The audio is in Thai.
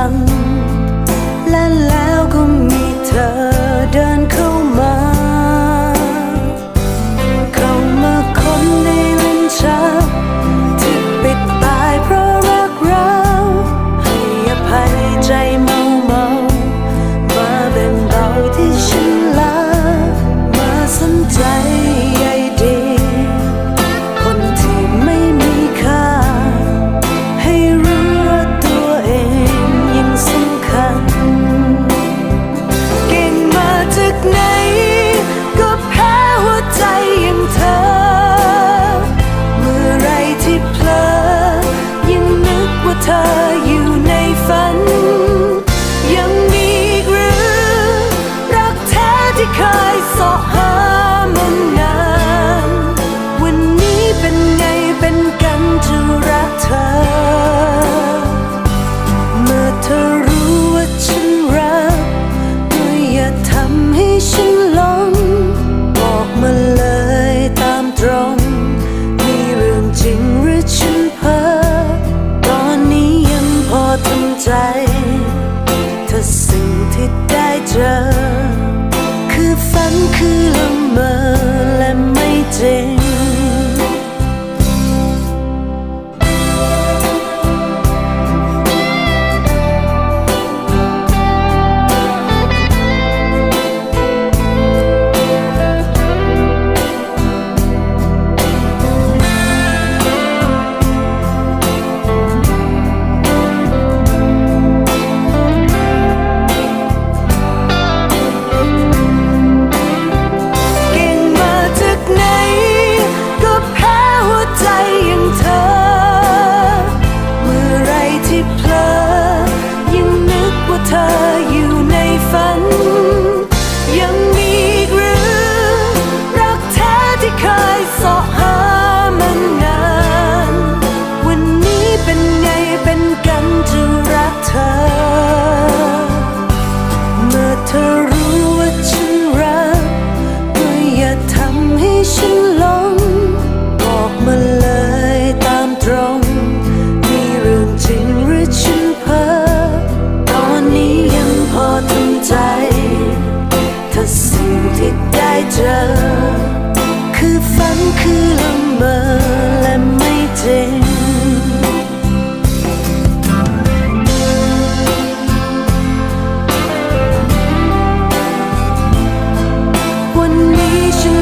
ัน และแล้วก็มีเธอเดินเข้ามา เข้ามาคนในลิ้นชักที่ปิดตายเพราะรักเราให้อภัยใจ เคยสอหามันนาน วันนี้เป็นไงเป็นกันจะรักเธอ เมื่อเธอรู้ว่าฉันรักก็อย่าทำให้ฉันหลงบอกมาเลยตามตรง มีเรื่องจริงหรือฉันเพ้อตอนนี้ยังพอทำใจ คือฝันคือละเมอและไม่จริงวันนี้ฉัน